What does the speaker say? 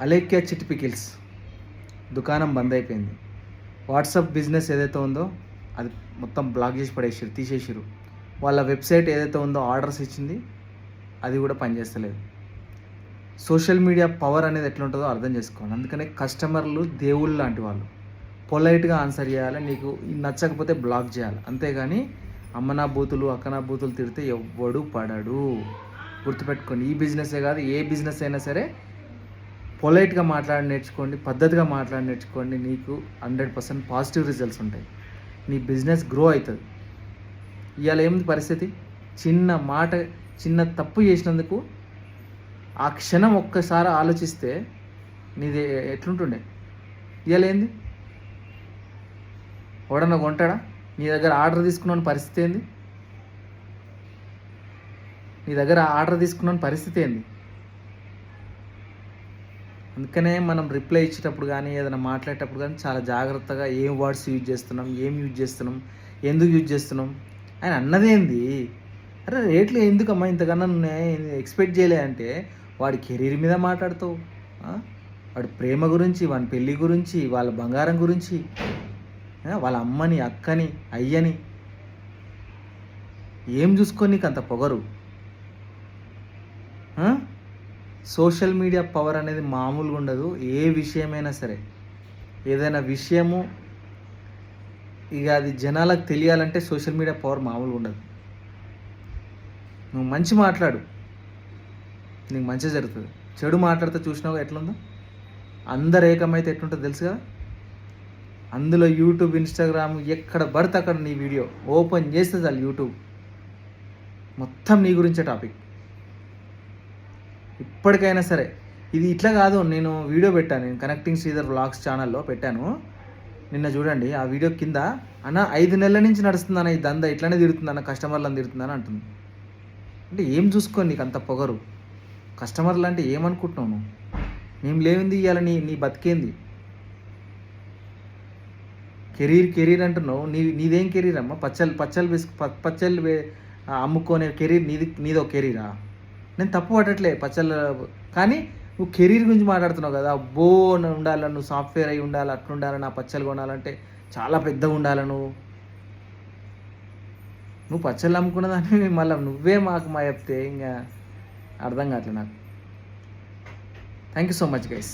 Alekhya chit pickles. దుకాణం బంద్ అయిపోయింది. WhatsApp business ఏదైతే ఉందో అది మొత్తం బ్లాక్ చేసి పడేసారు తీసేసారు వాళ్ళ వెబ్సైట్ ఏదైతే ఉందో ఆర్డర్స్ ఇచ్చింది అది కూడా పనిచేస్తలేదు సోషల్ మీడియా పవర్ అనేది ఎట్లా ఉంటుందో అర్థం చేసుకోవాలి. అందుకనే కస్టమర్లు దేవుళ్ళు లాంటి వాళ్ళు. పొలైట్గా ఆన్సర్ చేయాలి నీకు నచ్చకపోతే బ్లాక్ చేయాలి. అంతేగాని అమ్మనా బూతులు అక్కనా బూతులు తిడితే ఎవ్వడు పడడు. గుర్తుపెట్టుకోండి ఈ బిజినెసే కాదు ఏ బిజినెస్ అయినా సరే పొలైట్గా మాట్లాడి నేర్చుకోండి పద్ధతిగా మాట్లాడి నేర్చుకోండి నీకు హండ్రెడ్ పర్సెంట్ పాజిటివ్ రిజల్ట్స్ ఉంటాయి. నీ బిజినెస్ గ్రో అవుతుంది. ఇవాళ ఏమిటి పరిస్థితి? చిన్న మాట చిన్న తప్పు చేసినందుకు ఆ క్షణం ఒక్కసారి ఆలోచిస్తే నీది ఎట్లుంటుండే? ఇవాళ ఏంది? ఎవడన్నా కొంటాడా? నీ దగ్గర ఆర్డర్ తీసుకున్న పరిస్థితి ఏంది? నీ దగ్గర ఆర్డర్ తీసుకున్న పరిస్థితి ఏంది? అందుకనే మనం రిప్లై ఇచ్చేటప్పుడు కానీ ఏదైనా మాట్లాడేటప్పుడు కానీ చాలా జాగ్రత్తగా ఏం వర్డ్స్ యూజ్ చేస్తున్నాం ఏం యూజ్ చేస్తున్నాం ఎందుకు యూజ్ చేస్తున్నాం ఆయన అన్నదేంది అరే రేట్లు ఎందుకమ్మా ఇంతకన్నా నేను ఎక్స్పెక్ట్ చేయలే అంటే వాడి కెరీర్ మీద మాట్లాడుతావు. వాడి ప్రేమ గురించి వాడి పెళ్ళి గురించి వాళ్ళ బంగారం గురించి వాళ్ళ అమ్మని అక్కని అయ్యని ఏం చూసుకొని నీకు అంత పొగరు? సోషల్ మీడియా పవర్ అనేది మామూలుగా ఉండదు. ఏ విషయమైనా సరే. ఏదైనా విషయము ఇక అది జనాలకు తెలియాలంటే సోషల్ మీడియా పవర్ మామూలుగా ఉండదు. నువ్వు మంచి మాట్లాడు. నీకు మంచి జరుగుతుంది. చెడు మాట్లాడితే చూసినావు ఎట్లుందో? అందరు ఏకమైతే ఎట్లుంటుందో తెలుసు కదా? అందులో యూట్యూబ్ ఇన్స్టాగ్రామ్ ఎక్కడ పడితే అక్కడ నీ వీడియో ఓపెన్ చేస్తే చాలు యూట్యూబ్. మొత్తం నీ గురించే టాపిక్. ఇప్పటికైనా సరే. ఇది ఇట్లా కాదు నేను వీడియో పెట్టాను. నేను కనెక్టింగ్ శ్రీధర్ వ్లాగ్స్ ఛానల్లో పెట్టాను. నిన్న చూడండి ఆ వీడియో కింద అన్న ఐదు నెలల నుంచి నడుస్తుందన్న ఈ దందా ఇట్లానే తిరుగుతుంది అన్న కస్టమర్లను తిరుగుతుందని అంటుంది. అంటే ఏం చూసుకోండి నీకు అంత పొగరు? కస్టమర్లు అంటే ఏమనుకుంటున్నావు నువ్వు? మేము లేనిది ఇవాళ నీ నీ బతికేంది? కెరీర్ కెరీర్ అంటున్నావు. నీ నీదేం కెరీర్ అమ్మ పచ్చళ్ళు పచ్చళ్ళు వేసుకు పచ్చళ్ళు అమ్ముకునే కెరీర్ నీది నీదో కెరీరా? నేను తప్పు పట్టట్లే పచ్చళ్ళు కానీ నువ్వు కెరీర్ గురించి మాట్లాడుతున్నావు కదా బో ఉండాలి నువ్వు సాఫ్ట్వేర్ అయి ఉండాలి అట్లా ఉండాలి నా పచ్చళ్ళు కొనాలంటే చాలా పెద్దగా ఉండాలి నువ్వు? నువ్వు పచ్చళ్ళు అమ్ముకున్నదాన్ని మళ్ళీ నువ్వే మాకు మా చెప్తే ఇంకా అర్థం కావట్లే నాకు. Thank you so much guys